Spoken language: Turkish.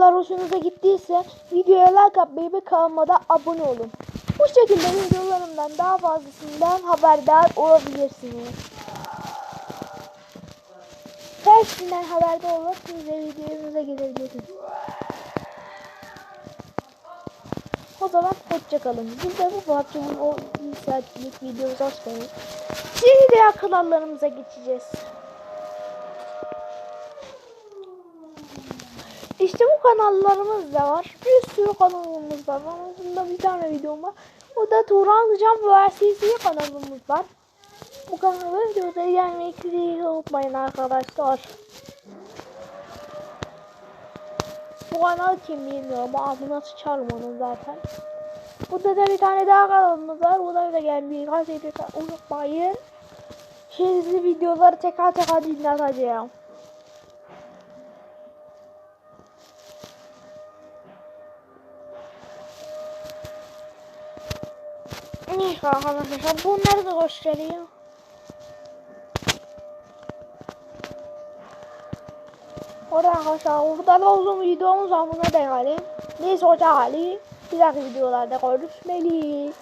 videolar hoşunuza gittiyse videoya like atmayı ve kanalıma abone olun. Bu şekilde videolarımdan daha fazlasından haberdar olabilirsiniz. Hepsinden haberdar olup siz de videomuza gidebilirsiniz. O zaman hoşçakalın. Biz de bu PUBG'nin o bir saatlik videomuza hoş geldiniz. Şimdi diğer kanallarımıza geçeceğiz. İşte bu kanallarımız da var. Bir sürü kanalımız var. Ama bunda bir tane videom var. O da Turan Can VSC kanalımız var. Bu kanala videoları gelmeyi unutmayın arkadaşlar. Bu kanal kim bilmiyorum. Ağzına sıçarım onu zaten. Burada da bir tane daha kanalımız var. Bunları da gelmeyi unutmayın. Şimdi videoları tekrar tekrar dinleteceğim. Neyse arkadaşlar bunları da göstereyim. Orada arkadaşlar orada da olduğum videomuz var buna yani. Neyse hoca hali. Bir dahaki videolarda görüşmeliyiz.